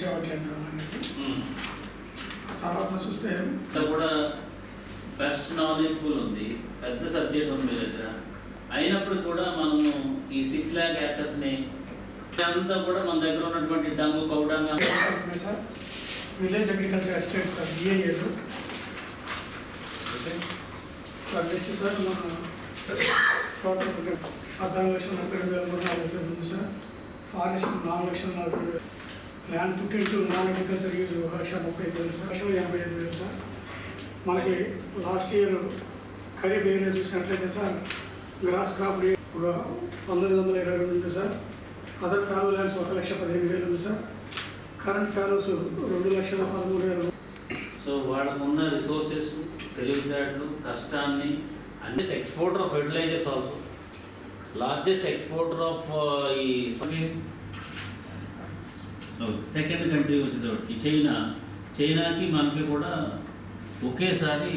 సేవా కేంద్రం అనేది. ఆ తర్వాత చూస్తే ఇక్కడ కూడా బెస్ట్ నాలెడ్జ్ పూల్ ఉంది. పెద్ద సబ్జెక్ట్ ఉంది మీ దగ్గర. అయినప్పుడు కూడా మనము ఈ సిక్స్ ల్యాక్ యాక్టర్స్ని అంతా కూడా మన దగ్గర ఉన్నటువంటి డంగు కౌడంగా sir village agriculture estate sir బిఏఏలు sir next sir మన టోటల్ పద్నాలుగు లక్షల ముప్పై రెండు వేల మూడు నాలుగు సార్. ఫారెస్ట్ నాలుగు లక్షల నలభై వేలు. ల్యాండ్ పుట్టిన నాన్ అగ్రికల్చర్ యూజ్ ఒక లక్ష ముప్పై ఐదు వేలు సార్. లక్షల యాభై ఐదు వేలు సార్. మనకి లాస్ట్ ఇయర్ ఖరీఫ్ ఏరియా చూసినట్లయితే సార్ గ్రాస్ క్రాప్ డే ఒక పంతొమ్మిది వందల ఇరవై రెండు ఉంది సార్. అదర్ ఫ్యాలో ల్యాండ్స్ ఒక లక్ష పదిహేను వేలు ఉంది సార్. కరెంట్ ఫ్యాలోస్ రెండు లక్షల పదమూడు వేలు. సో వాళ్ళకున్న రిసోర్సెస్ తెలివితేటలు కష్టాన్ని అన్ని exporter of fertilizers also. Largest exporter of ఈ సెకండ్ కంట్రీ వచ్చేటప్పటికి చైనా చైనాకి మనకి కూడా ఒకేసారి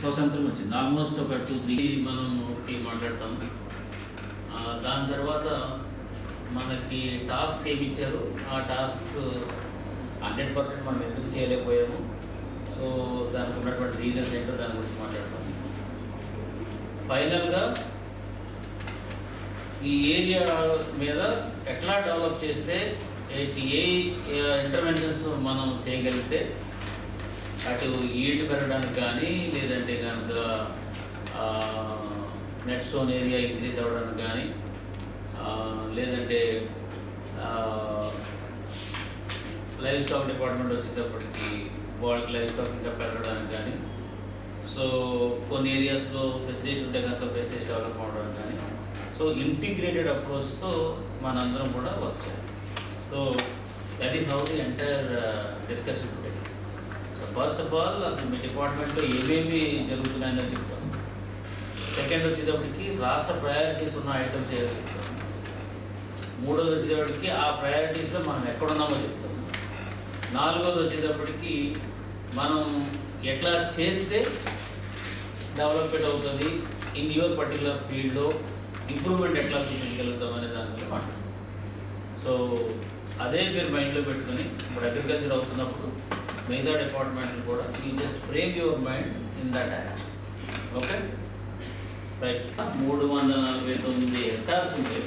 స్వతంత్రం వచ్చింది. ఆల్మోస్ట్ ఒక టూ త్రీ మనం ఒకటి మాట్లాడతాం. దాని తర్వాత మనకి టాస్క్ ఏమి ఇచ్చారు? ఆ టాస్క్స్ హండ్రెడ్ పర్సెంట్ మనం ఎందుకు చేయలేకపోయాము? సో దానికి ఉన్నటువంటి రీజన్స్ ఏంటో దాని గురించి మాట్లాడతాం. ఫైనల్గా ఈ ఏరియా మీద ఎట్లా డెవలప్ చేస్తే ఏ- ఇంటర్వెన్షన్స్ మనం చేయగలిగితే అటు ఈల్డ్ పెరగడానికి కానీ లేదంటే కనుక నెట్ స్టోన్ ఏరియా ఇంక్రీజ్ అవ్వడానికి కానీ లేదంటే లైవ్ స్టాక్ డిపార్ట్మెంట్ వచ్చేటప్పటికి వాళ్ళకి లైవ్ స్టాక్ ఇంకా పెరగడానికి కానీ సో కొన్ని ఏరియాస్లో ఫెసిలిటీస్ ఉంటే కనుక ఫెసిలిటీస్ డెవలప్ అవ్వడానికి కానీ సో ఇంటిగ్రేటెడ్ అప్రోచ్తో మనందరం కూడా వర్క్ చేయాలి. So that is how the entire discussion today so first of all అసలు మీ డిపార్ట్మెంట్లో ఏమేమి జరుగుతున్నాయని చెప్తాం. సెకండ్ వచ్చేటప్పటికి రాష్ట్ర ప్రయారిటీస్ ఉన్న ఐటమ్స్ ఏవో చెప్తాం. మూడోది వచ్చేటప్పటికి ఆ ప్రయారిటీస్లో మనం ఎక్కడున్నామో చెప్తాము నాలుగోది వచ్చేటప్పటికి మనం ఎట్లా చేస్తే డెవలప్మెంట్ అవుతుంది ఇన్ యువర్ పర్టికులర్ ఫీల్డ్లో ఇంప్రూవ్మెంట్ ఎట్లా చూపించగలుగుతాం అనే దాని మీద మాట్లాడతాం సో అదే మీరు మైండ్లో పెట్టుకుని ఇప్పుడు అగ్రికల్చర్ అవుతున్నప్పుడు మిగతా డిపార్ట్మెంట్లు కూడా you just frame your mind in that direction okay right మూడు వందల నలభై తొమ్మిది హెక్టార్స్ ఉంటాయి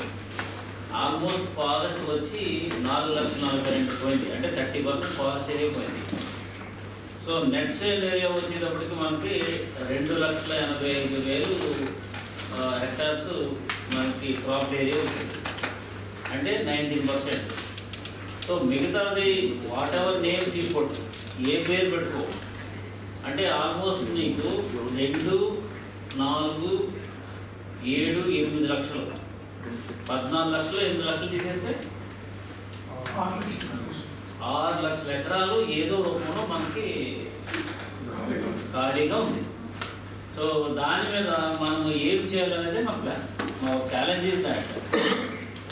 ఆల్మోస్ట్ ఫారెస్ట్ వచ్చి నాలుగు లక్షల నలభై రెండు పోయింది. అంటే థర్టీ పర్సెంట్ ఫారెస్ట్ ఏరియా పోయింది. సో నెట్ సేల్ ఏరియా వచ్చేటప్పటికి మనకి రెండు లక్షల ఎనభై ఐదు వేలు హెక్టార్స్ మనకి క్రాప్ ఏరియా వచ్చింది అంటే నైన్టీన్ పర్సెంట్ సో మిగతాది వాట్ ఎవర్ నేమ్ ఈ ఏ పేరు పెట్టుకో. అంటే ఆల్మోస్ట్ నీకు రెండు నాలుగు ఏడు ఎనిమిది లక్షలు. పద్నాలుగు లక్షలు ఎనిమిది లక్షలు తీసేస్తే? ఆరు లక్షల ఎకరాలు ఏదో రూపంలో మనకి ఖాళీగా ఉంది. సో దాని మీద మనం ఏం చేయాలనేది మా ప్లాన్. మా ఛాలెంజ్ ఇస్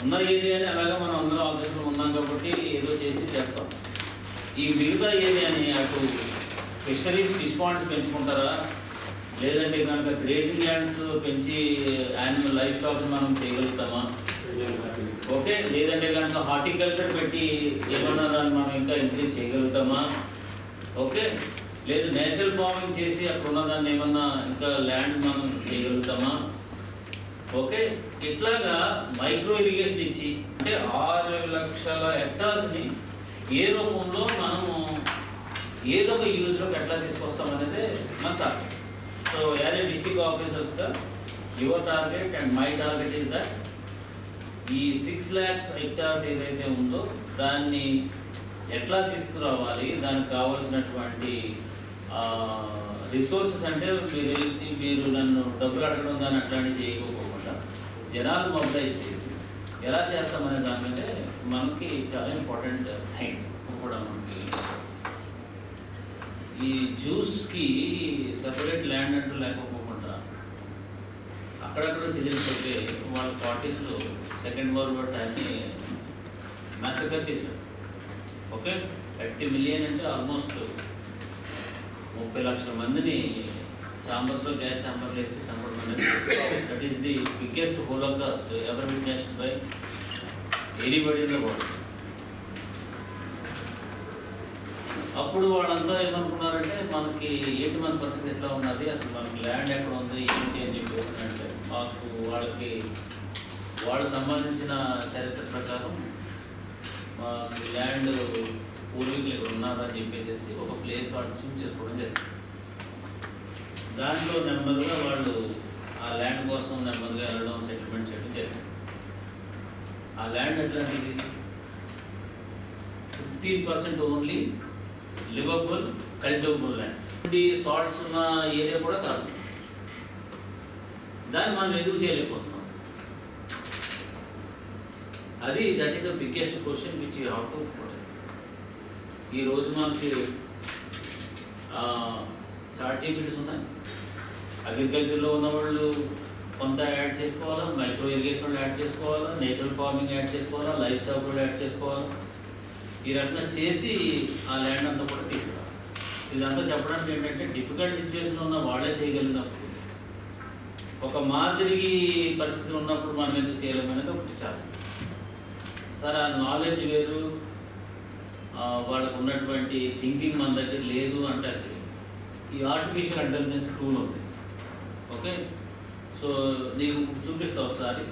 ఉన్న ఏరియాని అలాగా మనం అందరం ఆఫీసులో ఉన్నాం కాబట్టి ఏదో చేసి చేస్తాం. ఈ మిగతా ఏరియాని అటు ఫిషరీస్ ఫిష్ పాండ్స్ పెంచుకుంటారా? లేదంటే కనుక గ్రేజింగ్ ల్యాండ్స్ పెంచి యానిమల్ లైఫ్ స్టాక్ మనం చేయగలుగుతామా? ఓకే లేదంటే కనుక హార్టికల్చర్ పెట్టి ఏమన్నా దాన్ని మనం ఇంకా ఇంక్రీజ్ చేయగలుగుతామా? ఓకే లేదు నేచురల్ ఫార్మింగ్ చేసి అక్కడ ఉన్న దాన్ని ఏమన్నా ఇంకా ల్యాండ్ మనం చేయగలుగుతామా? ఓకే? ఇట్లాగా మైక్రో ఇరిగేషన్ ఇచ్చి అంటే ఆరు లక్షల హెక్టార్స్ని ఏ రూపంలో మనము ఏదో ఒక యూజ్లోకి ఎట్లా తీసుకొస్తాం అనేది మన target. So as a district ఆఫీసర్స్గా your target and my target is that ఈ సిక్స్ ల్యాక్స్ హెక్టార్స్ ఏదైతే ఉందో దాన్ని ఎట్లా తీసుకురావాలి? దానికి కావాల్సినటువంటి రిసోర్సెస్ అంటే మీరు వెళ్ళి మీరు నన్ను డబ్బులు అడగడం కానీ అట్లాంటివి చేయకపోకుండా జనాలు మొబిలైజ్ చేసి ఎలా చేస్తామనే దాని మీద మనకి చాలా ఇంపార్టెంట్ థింగ్ కూడా మనకి. ఈ జ్యూస్కి సపరేట్ ల్యాండ్ అంటూ లేకపోకుండా అక్కడక్కడ చెల్లించే వాళ్ళ పార్టీస్లో సెకండ్ వరల్డ్ వార్ టైంని మ్యాసకర్ చేశారు. ఓకే? థర్టీ మిలియన్ అంటే ఆల్మోస్ట్ ముప్పై లక్షల మందిని ఛాంబర్స్లో గ్యాస్ ఛాంబర్లు వేసి చంపడం అనేది that is the biggest holocaust ever witnessed by anybody in the world అప్పుడు వాళ్ళంతా ఏమనుకున్నారంటే మనకి ఏంటి మన పరిస్థితి ఎట్లా ఉన్నది? అసలు మనకి ల్యాండ్ ఎక్కడ ఉంది? ఏంటి అని చెప్పి అంటే మాకు వాళ్ళకి వాళ్ళకి సంబంధించిన చరిత్ర ప్రకారం మాకు ల్యాండ్ పూర్వీకులు ఇక్కడ ఉన్నారని చెప్పేసి ఒక ప్లేస్ వాళ్ళు చూస్ చేసుకోవడం జరిగింది. దాంట్లో నెమ్మదిగా వాళ్ళు ఆ ల్యాండ్ కోసం నెమ్మదిగా వెళ్ళడం సెటిల్మెంట్ చేయడం జరిగింది. ఆ land ఎట్లాంటిది? Fifteen percent only livable cultivable land ఈ సాల్ట్స్ ఉన్న ఏరియా కూడా కాదు. దాన్ని మనం ఎందుకు చేయలేకపోతున్నాం? అది that is the biggest question which you have to ఈరోజు ఈ రోజు మనకి చార్ట్ జీపీటీస్ ఉన్నాయి. అగ్రికల్చర్లో ఉన్న వాళ్ళు కొంత యాడ్ చేసుకోవాలా? మైక్రో ఇరిగేషన్ యాడ్ చేసుకోవాలా? నేచురల్ ఫార్మింగ్ యాడ్ చేసుకోవాలా? లైఫ్ స్టాక్ కూడా యాడ్ చేసుకోవాలా? ఈ రకంగా చేసి ఆ ల్యాండ్ అంతా కూడా తీసుకురావాలి. ఇదంతా చెప్పడానికి ఏంటంటే డిఫికల్ట్ సిచ్యువేషన్ ఉన్న వాళ్ళే చేయగలిగినప్పుడు ఒక మాదిరి పరిస్థితి ఉన్నప్పుడు మనం ఎందుకు చేయలేమనేది ఒకటి చాలా. సార్ ఆ నాలెడ్జ్ వేరు వాళ్ళకు ఉన్నటువంటి థింకింగ్ మన దగ్గర లేదు అంటే ఈ ఆర్టిఫిషియల్ ఇంటెలిజెన్స్ టూల్ ఉంది. ఓకే సో నీకు చూపిస్తా ఒకసారి.